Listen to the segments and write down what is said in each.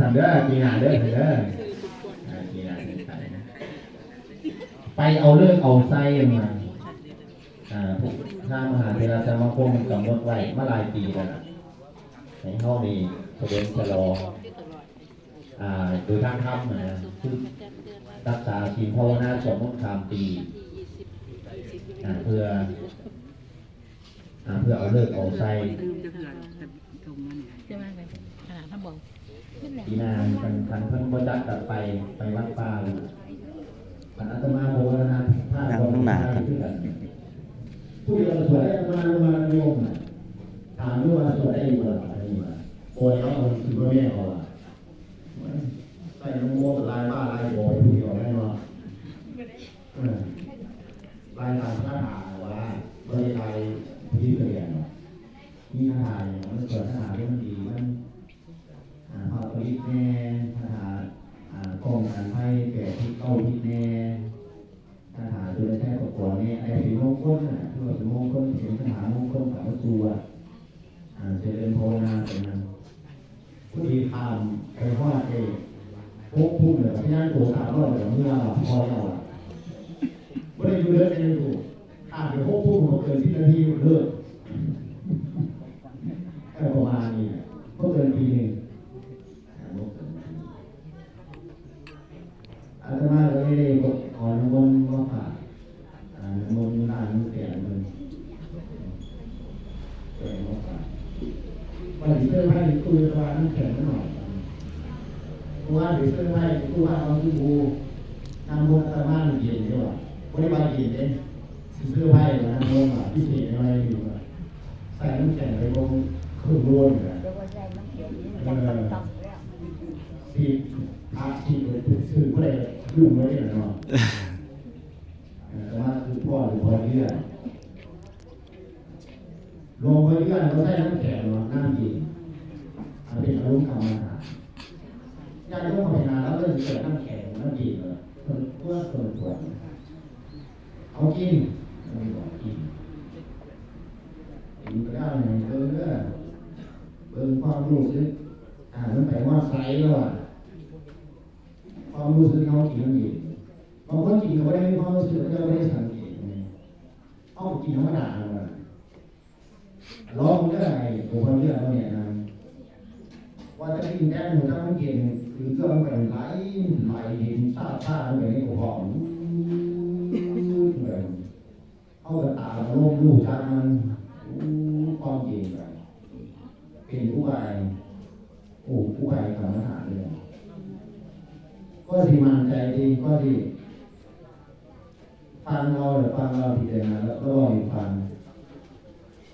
ทำเด้อปีนาเด้อเด้อกีนาไปนะไปเอาเลิกเอาไส้มาอ่าพวกทางมหาเทราสมาคมกำหนดไว้เมาหลายปีแล้วในห้องนี้แสดงชะลออ่าโดยทางธรรมนะคือรักษาศีลภาวนาสวดมนต์ข้ามปีอ่าเพื่อ เพื่อเอาเลิกเอาไส้ใช่ไหมไปขนาดถ้าบอกขึ้นแหละปีหน้ากันกันเพิ่งบจัดกลับไปไปวัดป่าเลยกันอาตมาโบราณท่านั่งข้างหน้าครับผู้เดียวสวดได้อาตมาลงมาโยมน่ะถามด้วยว่าสวดได้อยู่หรือเปล่าได้อยู่หรือโอยเอาถือว่าแม่เอาล่ะใส่น้ำโมลายบ้าลายโบยผู้เดียวได้เนาะเออลายตามพระหาว่าบริลาย ที่เปลี่ยนมีคาถาอย่างมันเกิดคาถาที่มันดีมันอ่าพอผลิตแน่คาถาอ่าป้องกันให้แก่ที่เข้าที่แน่คาถาโดยใช้ประกอบเนี่ไอ้สีมงคลน่ะที่ว่าเป็นมงคลเป็นคาถามงคลกับวัตถุอะอ่าเจริญภาวนาเป็นนั้นผู้ดีทำไปว่าเองพวกพูดเลยที่นั่นตัวถามว่าเดี๋ยวเมื่อพอเราอะไม่ได้ดูเลิศเองดูถ้าเป็นพวกพูดมาเกินที่นาทีเลิกแค่ประมาณนี้ก็เกินปีหนึ่งอาตมาก็ไม่ได้ขอน้ำมนต์มาฝากอ่าน้ำมนต์ร้านเปลี่ยนมันเปลี่ยนมาฝาวันที่เสื้อผ้คุยว่าน้ำแข็งหน่อยเพราะว่าเดี๋ยวเสื้อผ้าที่ว่าเอาที่บูน้ำมนต์อาตมาเย็นด้วยไม่ได้มาเย็นเลย เสื้อผ้าเนี่น้ำมนต์อะพิเศษอะไรอยู่อะใส่น้ำแข็งไปลงเครื่องร้อนอยู่อะเดี๋ยววันแกน้ำเขียวนี้มันจะต้องต้องแล้วที่อาชีพเลยคือผู้ใดยุ่งไว้เนี่ยเนาะแต่ว่าคือพ่อหรือพ่อเลี้ยงลงไปเรื่อยเราใช้น้ำแข็งเนาะน้ำเย็นอันเป็นอารมณ์กรรมฐานญาติโยมภาวนาแล้วก็จะเกิดน้ำแข็งน้ำเย็นเลยเพื่อเพื่อเกิดผลเอากินไม่บอกกิน กินก็ได้ไงเออเออเบิ่งความรู้สึกอ่านมันแปลว่าไซส์แล้วอะความรู้สึกเขากินมันเองบางคนกินเขาได้ความรู้สึกเขาได้สังเกตไงเอากินธรรมดาเลยลองก็ได้ไงตัวควาเชื่อเราเนี่ยนะว่าจะกินแก้หมูถ้ามันเก่งหรือเครื่องแบบไหลไหลเห็นซาซาแบบนี้หัวหอมแบบเอาแต่ตาเราลงดูชัดมัน ความเก่งแบบเป็นผู้ใหญ่โอ้ผู้ใหญ่กรรมฐานเลยก็สิมันใจดีก็ดีฟังเราหรือฟังเราพิจารณาแล้วก็รออีกฟัง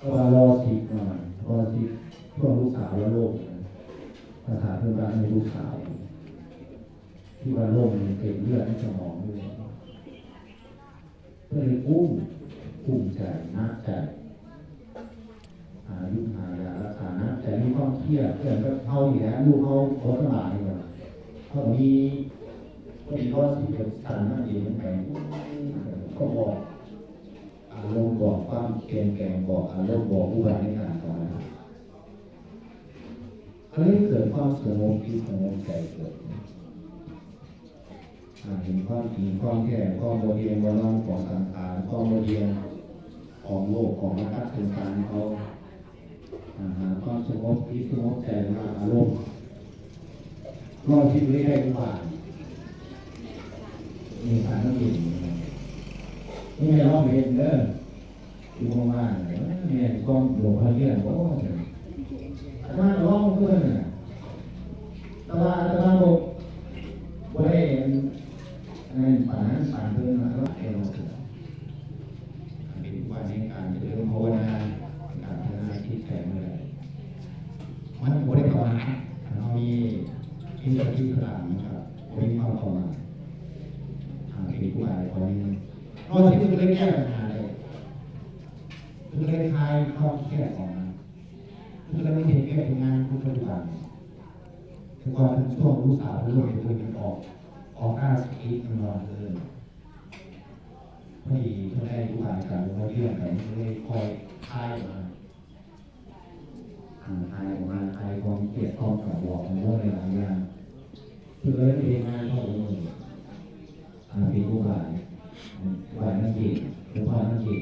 ก็ว่ารอสิบหน่อยรอสิบช่วงลูกสาวแล้วโลกภาษาเพื่อนบ้านในลูกสาวที่ว่าโรคมันเต็มเลือดในสมองด้วยก็เลยกุ้มกุ้มใจนักใจ อายุหายารักษานะแต่ มีความเครียดเพื่อนก็เขาอยู่แล้ลูกเขาเขาสบายเลยเขามีก็มีข้อสี่เป็นสันนั่นเองไปก็บอกอารมณ์บอกความเกรงแกงบอกอารมณ์บอกผู้บริในการสอนเขาเรียกเกิดความสงบคิดสงบใจเกิดเห็นความจริงความแก่ความโมเดียนวาระของสังขารความโมเดียนของโลกของนักถึงการเขาอาหาควา สงบที่สงบใจมาอารมณ์ก็คิดไว้ได้ว่านมีการต้องเห็นนี่ไม่ร้องเพลงเด้อดูมากๆเลยเนี่ยก็หลวงพ่อเรียนบอกว่าอาตมาร้องเพื่อนน่ะต่ว่าอาตมาบอกว่าได้อันนั้นป่านป่านเพื่อนมาก็เอวเออันนี้วันนี้การเจริญภาวนาการพัฒนาจิตใจเมื่อไร มันบริกรเรามีอินทรีย์พลังนะครับมีความพอมาทาง เป็นผู้ใหญ่คนนึงนอกจากที่เรื่องแก้ปัญหาเลยคือเรื่องคลายความเครียดของมันคือเรื่องเหตุแก้ปัญหาทุกปัจจุบันคือว่าเป็นช่วงรู้สาวรู้เห็นตัวมันออกออกหน้าสกีมันนอนเลยพอดีเพื่อได้รู้ผ่านการรู้เรื่องกันเลยคอยคลายมาคอ่าคลายออกมาคลายความเครียดความกังวลของโรคหลายอย่างเพื่อให้เป็นงานเข้าไปเลยอ่าเป็นผู้บ่าย บ่ายนั่งกินผู้พ่อนั่งกิน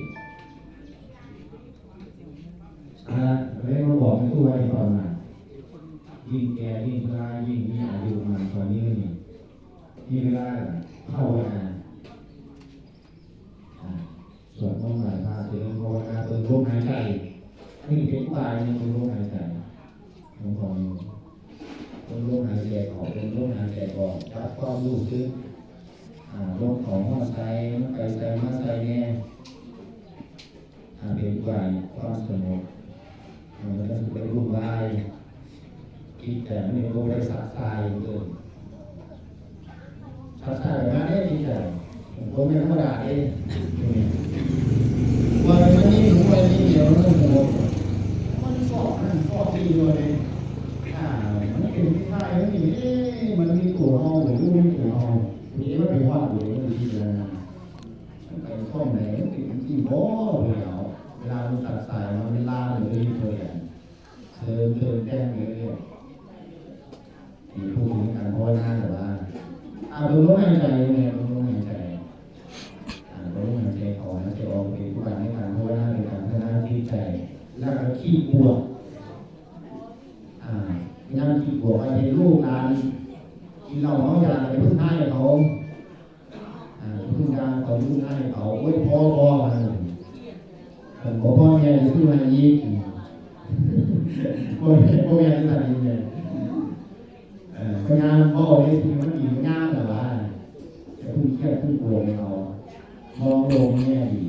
อ่าแล้วมาบอกในตู้ไว้ตอนนั้นยิ่งแก่ยิ่งตายยิ่งมีอายุมันตอนนี้นี่ที่เวลาเข้าไปอ่านส่วนต้องหมายพาเจริญภาวนาเปิดลมหายใจนี่เป็นตายยังเป็นลมหายใจน้องพรเป็นลมหายใจออกเป็นลมหายใจออกรับความรู้สึก อ่าลมของหัวใจมันไปใจมาใจแน่อ่าเป็นกายความสงบมันจะเป็นรูปลายคิดแต่ไม่รู้ได้สักทายเกินสักทายมาได้ดีแต่ผมไม่ธรรมดาเองวันนี้หนูไปนี่เดียวนั่นหมดมันสอบนั่นสอบดีเลยอ่ามันเป็นที่ทายมันมีเอ๊ะมันมีตัวห้องหรือไม่มีตัวห้อง ไปช่องไหนมันเป็นที่บ่เลยเอาเวลามันสักสายมันเวลาหรือไม่เคยเติมเติมแจ้งเรื่อยๆที่พูดถึงการภาวนาแต่ว่าอ่าดูลมหายใจเนี่ยดูลมหายใจอ่าดูลมหายใจออกหายใจออกเป็นผู้การในการภาวนาเป็นการพัฒนาจิตใจ แล้วก็ขี้กลัวอ่าย่างขี้กลัวไปในลูกการกินเหล้าเมายาไปพึ่งให้เขา งยาเขาพึ่งให้เขาโอ้ยพ่อพ่อมาผมบอกพ่อแม่จะพึ่งมาอีกพ่อแม่พ่อแม่จะทำยังไงเอ่องานพ่อเนี่ยที่มันดีงานแต่ว่าจะพึ่งแค่พึ่งโกงเอามองลงแง่ดี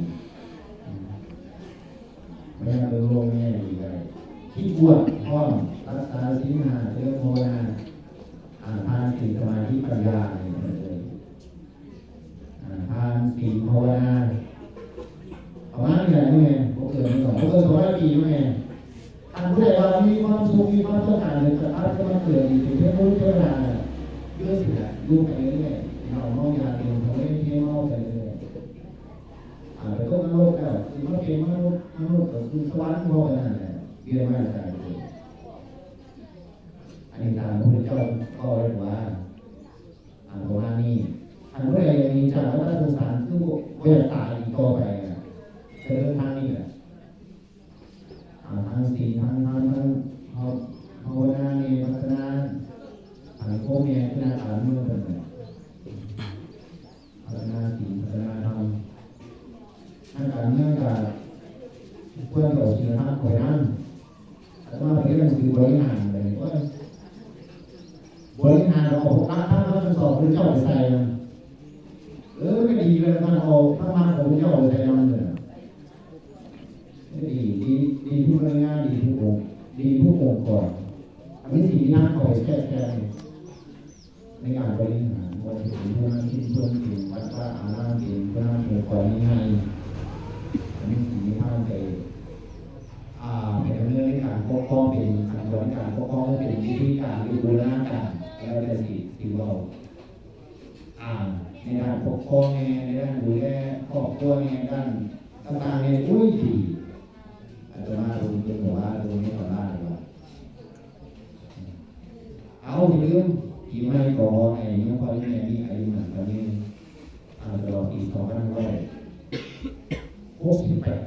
แม่เออลงแง่ดีเลยที่บวชพ่อรักษาศีลห้าเรื่องโมนาอ่านทานศีลสมาธิปัญญาเนี่ยาทานศีลภาวนาประมาณนี้แหละนี่ไงพวกเกิดมาสองพวกเกิดสองร้อยปีนี่ไงอันผู้ใดว่ามีความสุขมีความต้องการเลยจะอาจจะมาเกิดอีกถึงเพื่อรู้เพื่อนาเยอะสิละดูไปเรื่อยๆเราเมายาเองเขาไม่เที่ยวเมาไปเรื่อยๆอ่าไปก็มนุษย์แล้วคือมันเป็นมนุษย์มนุษย์ก็คือสวรรค์พอกันนั่นแหละเรียนมาจากไหนอันนี้ตามพระพุทธเจ้าก็เรียกว่าอ่าประมาณนี้อันผู้ใดมีจากวัฏสงสารคือเวลาตายอีกต่อไปอะเจอทางนี้แหละ อ่าทางศีลทางธรรมทางภาวนาเนี่ยพัฒนาทางโคเมียพัฒนาฐานเมืองเป็นแบบพัฒนาศีลพัฒนาธรรมทางการเมืองกับเพื่อนเราศีลธรรมของนั้นแต่ว่าเป็นเรื่องคือ บริหารเลยว่าบริหารเราเอาพระท่านพระสอบพระเจ้าใส่เออไม่ดีเลยมันเอาพระมาของเจ้าใส่มันเลยดีดีดีผู้บริงานดีผู้องดีผู้องค์ก่อนอันนี้สีหน้าคอยแค่แค่ในการบริหารบริหารผู้นั้นที่ส่วนถึงวัดว่าอาณาเองผู้นั้นองค์ก่อนนี้ไงอันนี้สีหน้าใจอ่า เป็นเรื่องในการปกครองเป็นการบริการปกครองเป็นวิธีการดูบูรณาการแล้วแต่สีสีเราในการปกครองในด้านดูแลครอบครัวในด้านต่างๆเนี่ยอุ้ยดีอาจจะมาดูเป็นหัวดูนี่ก่อนได้เลยว่าเอาลืมกี่ไม่ก่อไอ้ยังพอยังไงนี่อายุหนักตอนนี้อ่าตลอดปีสองพันร้อยหกสิบแปด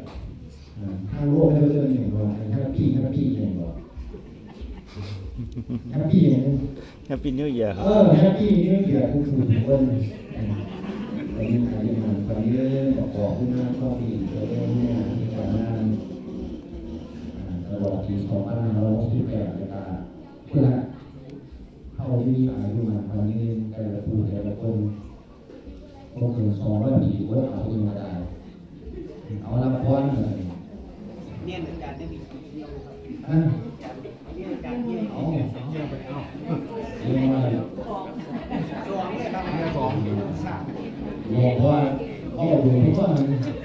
อ่าทางโลกเรื่อหนึ่งว่าถ้าพี่ถ้าพี่หนึ่งว่าถ้าพี่หนึ่ง Happy New Year คเอรับอแฮปปี้นี่เกี่ยวกับผู้คนคนตอนนี้อายุหนักตอนนี้เรื่องประกอบขึ้นมาก็ปีเรื่องเนี่ยที่การงานตลอดปี2568แล้วก็เพื่อเข้าที่อายุมาตอนนี้แต่ละผู้แต่ละคนก็คือสองร้อยปีก็เอาขึ้นมาได้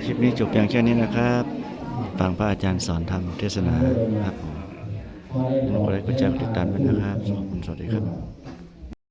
คลิปนี้จบเพียงแค่นี้นะครับฟังพระอาจารย์สอนธรรมเทศนาครับผมพอได้กดไลค์กดแชร์กดติดตามด้วยนะครับขอบคุณสวัสดีครับ